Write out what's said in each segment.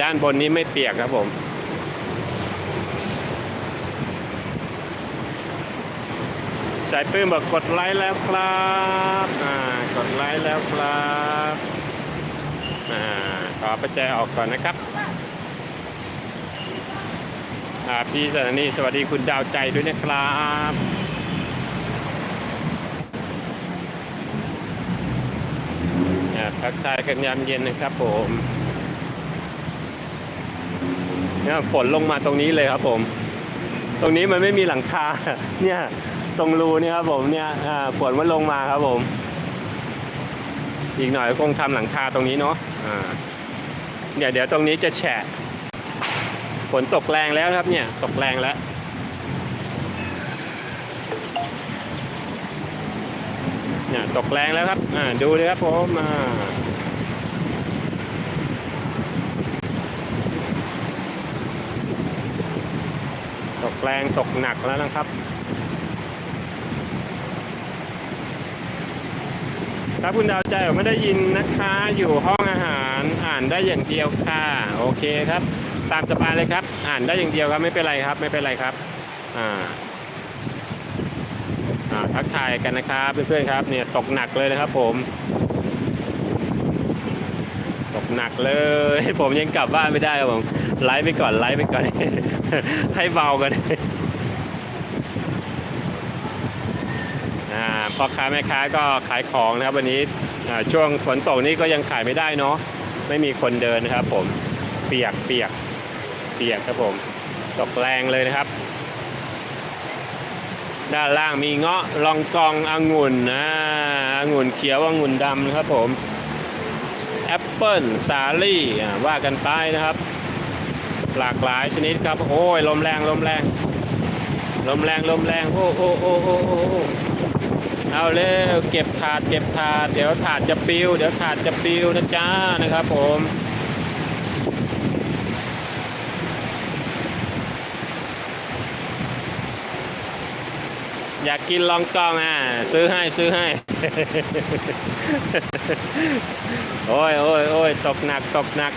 ด้านบนนี้ไม่เปียกครับผม สายปื้มบอกกดไลค์แล้วครับอ่ากดไลค์แล้วครับอ่าขอประแจออกก่อนนะครับอ่าพี่สถานีสวัสดีคุณดาวใจด้วยนะครับอ่าทักทายกันยามเย็นนะครับผม เนี่ยฝนลงมาตรงนี้เลยครับผม ตรงนี้มันไม่มีหลังคา เนี่ย ตรงรูเนี่ยครับผมเนี่ยฝนมันลงมาครับผม อีกหน่อยคงทำหลังคาตรงนี้เนาะเนี่ยเดี๋ยวตรงนี้จะแฉะฝนตกแรงแล้วครับ เนี่ยตกแรงแล้วเนี่ยตกแรงแล้วครับ อ่าดูเลยครับผมอ่า ตกแรงตกหนักแล้วนะครับ ถ้าคุณดาวใจไม่ได้ยินนะคะ อยู่ห้องอาหารอ่านได้อย่างเดียวค่ะ โอเคครับ ตามสบายเลยครับ อ่านได้อย่างเดียวครับไม่เป็นไรครับ ไม่เป็นไรครับ อ่าอ่าทักทายกันนะครับเพื่อนๆครับเนี่ยตกหนักเลยนะครับผม หนักเลย ผมยังกลับบ้านไม่ได้ครับผมไลฟ์ไปก่อนไลฟ์ไปก่อน ให้เบากันอ่าพ่อค้าแม่ค้าก็ขายของนะครับ วันนี้ช่วงฝนตกนี่ก็ยังขายไม่ได้เนาะไม่มีคนเดินนะครับ ผมเปียกเปียกเปียกครับผมตกแรงเลยนะครับ ด้านล่างมีเงาะลองกององุ่นนะองุ่นเขียวองุ่นดำนะครับผม แอปเปิลสาลี่อ่าว่ากันไปนะครับ หลากหลายชนิดครับ โอ้ยลมแรงลมแรงลมแรงลมแรงโอ้โอ้โอ้โอ้โอ้โอ้เอาเร็วเก็บถาดเก็บถาดเดี๋ยวถาดจะปิว เดี๋ยวถาดจะปิวนะจ้านะครับผม อยากกินลองกองอะ ซื้อให้ซื้อให้ โอ้ยโอ้ยโอ้ยตกหนักตกหนัก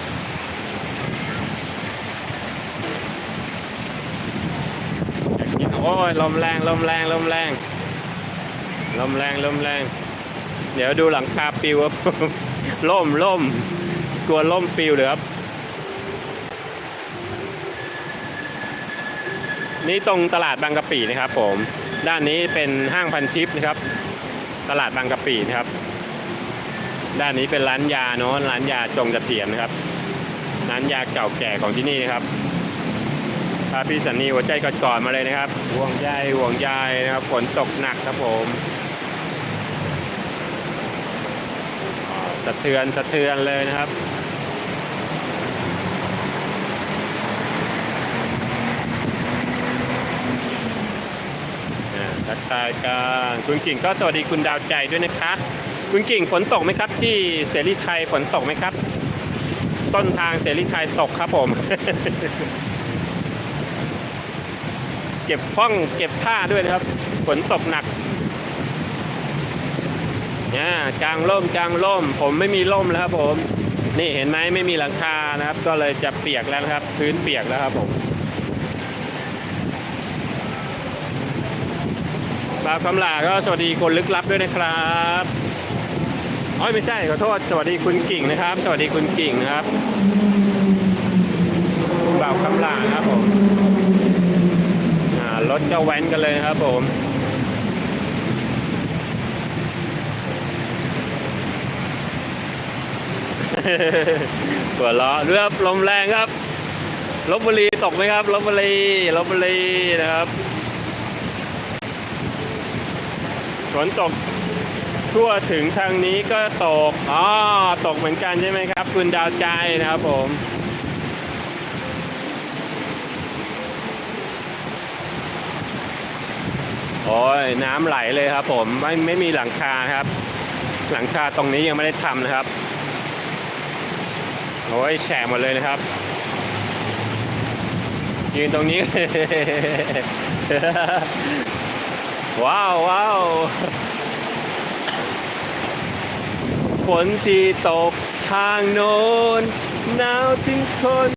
อยากกิน โอ้ยลมแรงลมแรงลมแรงลมแรงลมแรง เดี๋ยวดูหลังคาปิวครับล่มล่มกลัวล่มปิวเลยครับ นี่ตรงตลาดบางกะปินะครับ ผม ด้านนี้เป็นห้างพันทิพย์นะครับ ตลาดบางกะปินะครับ ด้านนี้เป็นร้านยาเนาะร้านยาจงกระเทียมนะครับ ร้านยาเก่าแก่ของที่นี่นะครับพาพี่สันนีหัวใจก่อนๆมาเลยนะครับ ห่วงใยห่วงใยนะครับ ฝนตกหนักครับผมสะเทือนสะเทือนเลยนะครับ ทักายกันคุณกิ่งก็สวัสดีคุณดาวใจด้วยนะคะคุณกิ่งฝนตกไหมครับ ที่เสรีไทยฝนตกไหมครับ ต้นทางเสรีไทยตกครับผม เก็บห้องเก็บผ้าด้วยนะครับฝนตกหนักเนี่ยกลางร่มกลางร่ม ผมไม่มีร่มแล้วครับผม นี่เห็นไหมไม่มีหลังคานะครับ ก็เลยจะเปียกแล้วนะครับ พื้นเปียกแล้วครับผม บาวคำลาก็สวัสดีคนลึกลับด้วยนะครับอ้อไม่ใช่ขอโทษสวัสดีคุณกิ่งนะครับ สวัสดีคุณกิ่งนะครับบ่าวคำลาครับผมรถก็แว้นกันเลยครับผมหัวล้อเรือลมแรงครับลบบุรีตกไหมครับลบบุรีลบบุรีนะครับ ฝนตกทั่วถึงทางนี้ก็ตกอ๋อตกเหมือนกันใช่ไหมครับ คุณดาวใจนะครับผมโอ้ยน้ำไหลเลยครับผมไม่ไม่มีหลังคาครับ หลังคาตรงนี้ยังไม่ได้ทำนะครับโอ้ยแฉะหมดเลยนะครับยืนตรงนี้ ว้าวว้าวฝนที่ตกทางโน้นหนาวถึงคน